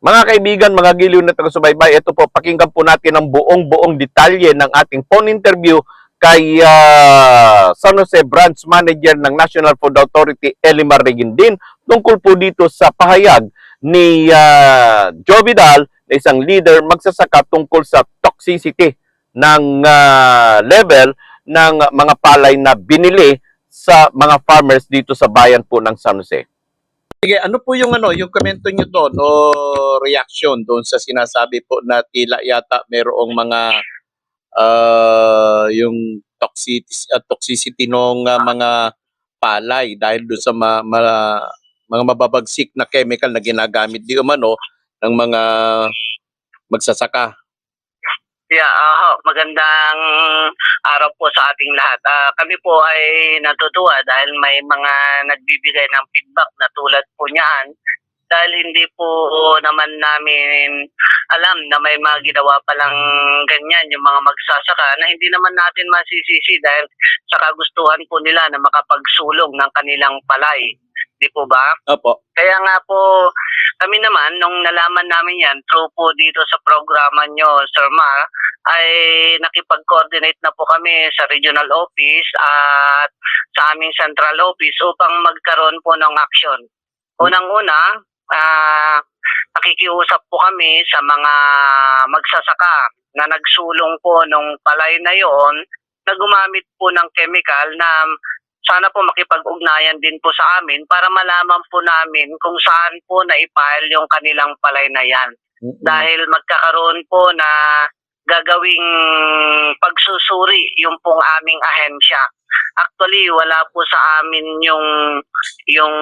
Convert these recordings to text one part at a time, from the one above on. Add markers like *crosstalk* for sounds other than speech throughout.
Mga kaibigan, mga giliw na taga-subaybay, ito po, pakinggan po natin ang buong-buong detalye ng ating phone interview kay ah, San Jose Branch Manager ng National Food Authority, Elimar Regindin, tungkol po dito sa pahayag ni uh, Joe Vidal, na isang leader magsasaka tungkol sa toxicity ng ah, level ng mga palay na binili sa mga farmers dito sa bayan po ng San Jose. Sige, ano po yung ano, yung komento nyo doon o reaction doon sa sinasabi po na tila yata merong mga ah, yung toxicity, uh, toxicity ng mga palay dahil doon sa ma, ma- mga mababagsik na chemical na ginagamit di umano ng mga magsasaka. Yeah, aha, magandang araw po sa ating lahat. Ah, kami po ay natutuwa dahil may mga nagbibigay ng feedback na tulad po niyan. Dahil hindi po naman namin alam na may mga ginawa palang ganyan yung mga magsasaka na hindi naman natin masisisi dahil sa kagustuhan po nila na makapagsulong ng kanilang palay. Di po ba? Opo. Kaya nga po, kami naman, nung nalaman namin yan, through po dito sa programa nyo, Sir Mar, ay nakipag-coordinate na po kami sa regional office at sa aming central office upang magkaroon po ng action. Unang-una, ah, nakikiusap po kami sa mga magsasaka na nagsulong po nung palay na yon na gumamit po ng chemical na sana po makipag-ugnayan din po sa amin para malaman po namin kung saan po na-file yung kanilang palay na yan. Mm-mm. Dahil magkakaroon po na gagawing pagsusuri yung pong aming ahensya. Actually, wala po sa amin yung yung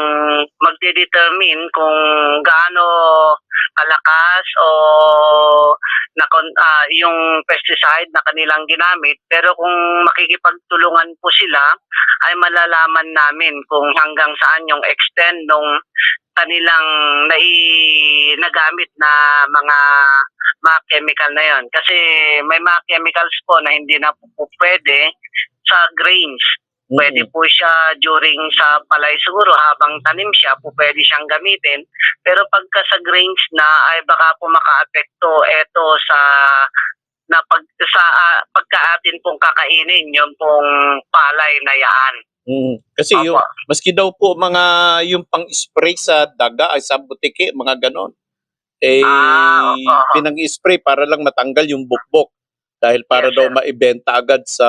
magde-determine kung gaano kalakas o na ah, yung pesticide na kanilang ginamit. Pero kung makikipagtulungan po sila ay malalaman namin kung hanggang saan yung extent nung kanilang nai nagamit na mga mga chemical na yon kasi may mga chemicals po na hindi na po pwede sa grains Pwede po siya during sa palay siguro habang tanim siya po pwede siyang gamitin. Pero pagka sa grains na ay baka po makaapekto eto sa na pag sa ah, pagka atin pong kakainin yung pong palay na yaan. Mm. Kasi yung Opo. maski daw po mga yung pang-spray sa daga ay sa butike, mga ganon. Eh Ah, oo. pinang-spray para lang matanggal yung bukbok dahil para Yes, daw sir. maibenta agad sa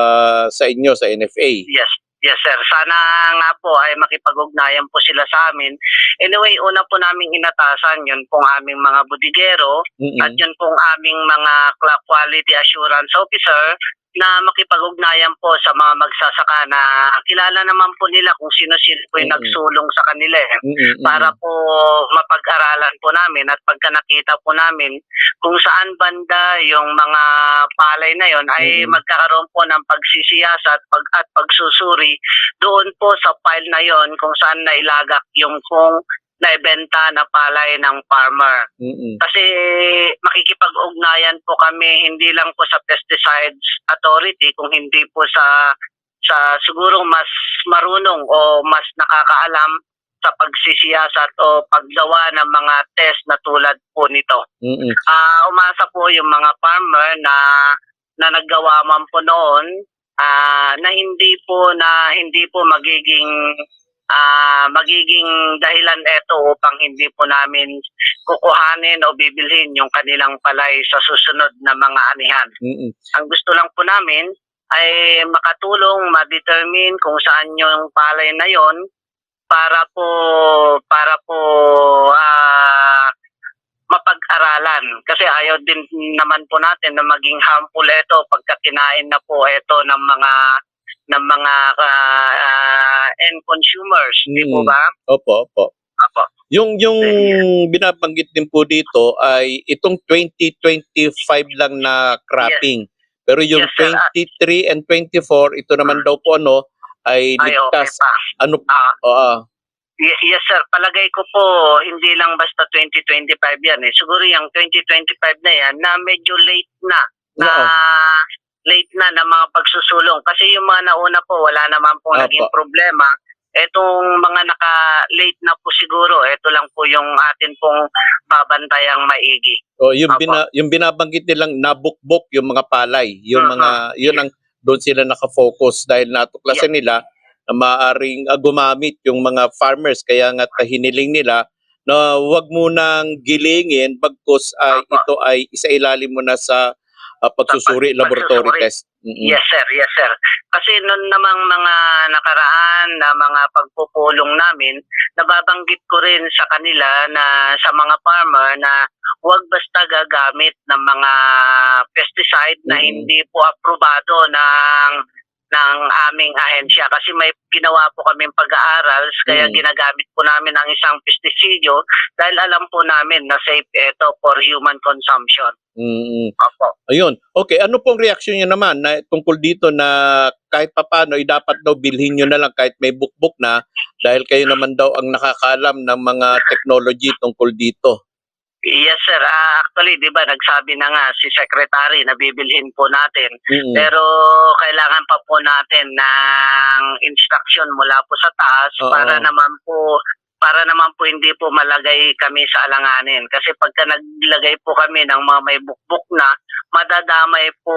sa inyo sa NFA. Yes. Yes, sir. Sana nga po ay makipag-ugnayan po sila sa amin. Anyway, una po naming inatasan yun pong aming mga budigero Mm-mm. at yun pong aming mga quality assurance officer na makipag-ugnayan po sa mga magsasaka na kilala naman po nila kung sino-sino po yung nagsulong sa kanila eh. Para po mapag-aralan po namin at pagka nakita po namin kung saan banda yung mga palay na yon ay magkakaroon po ng pagsisiyasa at, pag, at pagsusuri doon po sa file na yon kung saan nailagak yung kung naibenta na palay ng farmer. Mm-mm. Kasi makikipag-ugnayan po kami hindi lang po sa pesticides authority kung hindi po sa sa siguro mas marunong o mas nakakaalam sa pagsisiyasat o paggawa ng mga test na tulad po nito. Mm-mm. Ah, umasa po yung mga farmer na na naggawa man po noon ah, na hindi po na hindi po magiging ah, magiging dahilan ito upang hindi po namin kukuhanin o bibilhin yung kanilang palay sa susunod na mga anihan. Mm-mm. Ang gusto lang po namin ay makatulong ma-determine kung saan yung palay na yon para po para po ah, mapag-aralan kasi ayaw din naman po natin na maging harmful ito pagka kinain na po ito ng mga ng mga ah, ah, end consumers, di po Mm. ba? Opo, opo. Apo. Yung yung binabanggit din po dito ay itong 2025 lang na cropping. Pero yung Yes, sir. 23 and 24 ito naman daw po ano ay Ay, okay ligtas. pa. Ano Ah, oo. Y- yes sir, palagay ko po hindi lang basta 2025 yan eh. Siguro yung 2025 na yan na medyo late na na Oo. late na na mga pagsusulong. Kasi yung mga nauna po wala naman po Apo. naging problema. Etong mga naka-late na po siguro, ito lang po yung atin pong babantayang maigi. O yung Apo. bina, yung binabanggit nilang nabukbok yung mga palay, yung mga yun ang doon sila naka-focus dahil natuklasan nila na maaring ah, gumamit yung mga farmers. Kaya nga hiniling nila na wag mo nang gilingin bagkus ay ito ay isailalim mo na sa ah, pagsusuri pag- laboratory pagsusuri. test. Mm-mm. Yes sir, yes sir. Kasi noon namang mga nakaraan na mga pagpupulong namin, nababanggit ko rin sa kanila na sa mga farmer na huwag basta gagamit ng mga pesticide na Mhm. hindi po aprobado ng ng aming ahensya kasi may ginawa po kaming pag-aaral kaya Mhm. ginagamit po namin ang isang pestisidyo dahil alam po namin na safe ito for human consumption. Mm-mm. Opo. Ayun. Okay, ano pong reaksyon niyo naman na tungkol dito na kahit papano ay dapat daw bilhin niyo na lang kahit may bukbok na dahil kayo naman daw ang nakakaalam ng mga technology tungkol dito. Yes sir, Ah, actually 'di ba nagsabi na nga si secretary na bibilhin po natin. Mm-mm. Pero kailangan pa po natin ng instruction mula po sa taas Oo. para naman po para naman po hindi po malagay kami sa alanganin kasi pagka naglagay po kami ng mga may bukbuk na madadamay po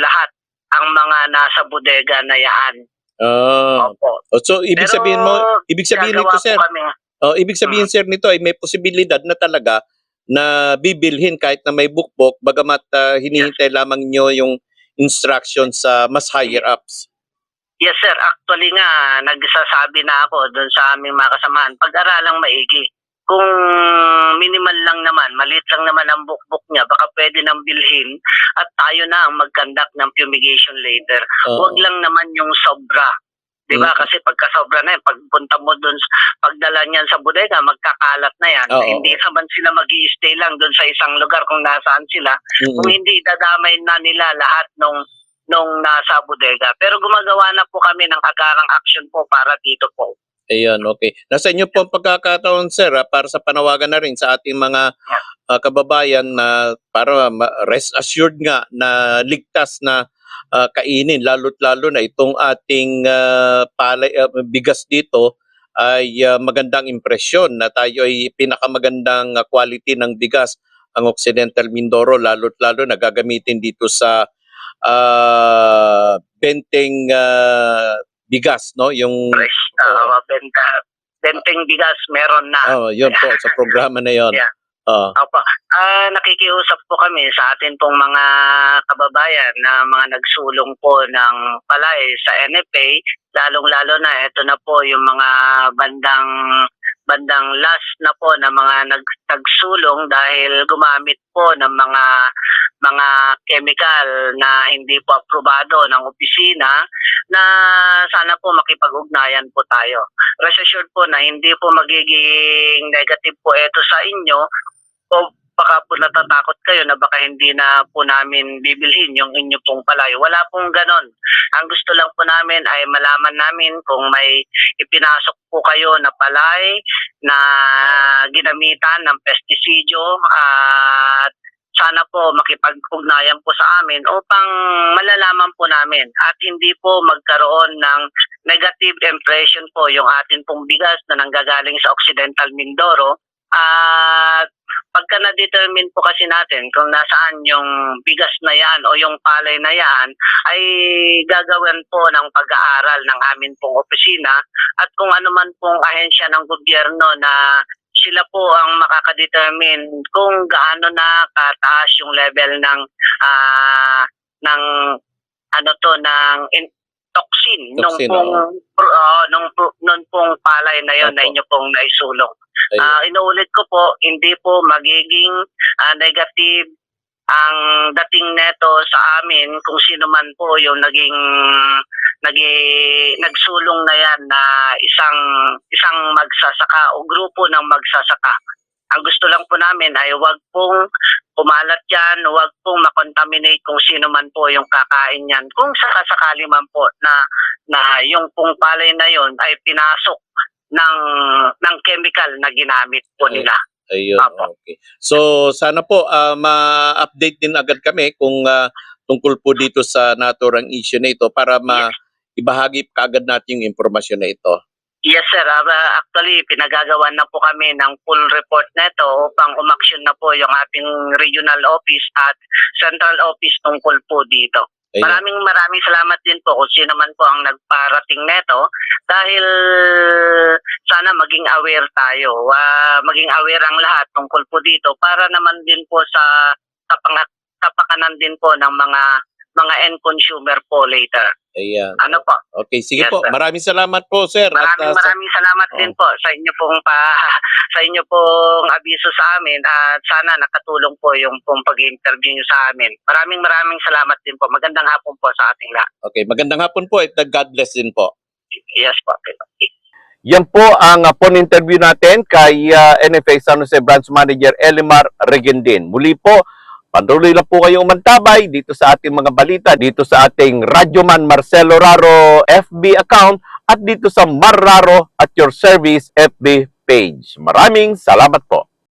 lahat ang mga nasa bodega na yaan. Ah. Opo. so ibig Pero sabihin mo, ibig sabihin nito sir, kami. oh, ibig sabihin sir nito ay may posibilidad na talaga na bibilhin kahit na may bukbok bagamat ah, hinihintay lamang niyo yung instruction sa mas higher ups. Yes sir, actually nga nagsasabi na ako doon sa aming mga kasamaan, pag-aralang maigi. Kung minimal lang naman, maliit lang naman ang bukbok niya, baka pwede nang bilhin at tayo na ang mag-conduct ng fumigation later. Oo. Huwag lang naman yung sobra. 'Di ba? Mm. Kasi pagka sobra na yan, pagpunta mo doon, pagdala niyan sa bodega, magkakalat na yan. Oo. Hindi naman sila mag stay lang doon sa isang lugar kung nasaan sila Mm-mm. kung hindi dadamay na nila lahat nung nung nasa bodega. Pero gumagawa na po kami ng agarang action po para dito po. Ayun, okay. Nasa inyo po ang pagkakataon, sir, ah, para sa panawagan na rin sa ating mga ah, kababayan na para rest assured nga na ligtas na ah, kainin, lalo't lalo na itong ating ah, palay, ah, bigas dito ay ah, magandang impresyon na tayo ay pinakamagandang quality ng bigas ang Occidental Mindoro lalo't lalo na gagamitin dito sa ah, benteng ah, bigas no yung Fresh, uh, benta. Benteng bigas meron na. Oh, yun po sa programa na yun. Yeah. Oh. Opo. Ah, nakikiusap po kami sa atin pong mga kababayan na mga nagsulong po ng palay sa NFA, lalong-lalo na ito na po yung mga bandang bandang last na po na mga nag, nagsulong dahil gumamit po ng mga mga chemical na hindi po aprobado ng opisina na sana po makipag-ugnayan po tayo. Rest assured po na hindi po magiging negative po ito sa inyo o baka po natatakot kayo na baka hindi na po namin bibilhin yung inyo pong palay. Wala pong ganon. Ang gusto lang po namin ay malaman namin kung may ipinasok po kayo na palay na ginamitan ng pestisidyo at sana po makipag-ugnayan po sa amin upang malalaman po namin at hindi po magkaroon ng negative impression po yung atin pong bigas na nanggagaling sa Occidental Mindoro. At pagka na-determine po kasi natin kung nasaan yung bigas na yan o yung palay na yan, ay gagawin po ng pag-aaral ng amin pong opisina. At kung ano man pong ahensya ng gobyerno na sila po ang makakadetermine kung gaano na kataas yung level ng ah ng ano to ng in- toxin, nung Toxin, pong ah, nung pro- nung pong palay na yon na inyo pong naisulong. Ayun. Ah, inuulit ko po, hindi po magiging ah, negative ang dating neto sa amin kung sino man po yung naging naging nagsulong na yan na isang isang magsasaka o grupo ng magsasaka. Ang gusto lang po namin ay wag pong pumalat yan, wag pong makontaminate kung sino man po yung kakain yan. Kung sakasakali man po na na yung pong palay na yon ay pinasok ng ng chemical na ginamit po nila. Ayun, Apo. okay. So sana po ah, ma-update din agad kami kung ah, tungkol po dito sa naturang issue na ito para ma ibahagi kaagad natin yung impormasyon na ito. Yes sir, Ah, actually pinagagawa na po kami ng full report neto upang umaksyon na po yung ating regional office at central office tungkol po dito. Ayun. Maraming maraming salamat din po kung sino man po ang nagparating neto dahil sana maging aware tayo, ah, maging aware ang lahat tungkol po dito para naman din po sa kapang- kapakanan din po ng mga mga end consumer po later. Ayan. Ano po? Okay, sige Yes, po. sir. Maraming salamat po, sir. At, Maraming uh, sa- maraming salamat din po sa inyo pong pa, *laughs* sa inyo pong abiso sa amin at sana nakatulong po yung pong pag-interview niyo sa amin. Maraming maraming salamat din po. Magandang hapon po sa ating lahat. okay, magandang hapon po at God bless din po. Yes po. Yan po ang uh, phone interview natin kay uh, NFA San Jose Branch Manager Elimar Regendin. Muli po, patuloy lang po kayong umantabay dito sa ating mga balita, dito sa ating Radyoman Marcelo Raro FB account at dito sa Marraro at Your Service FB page. Maraming salamat po.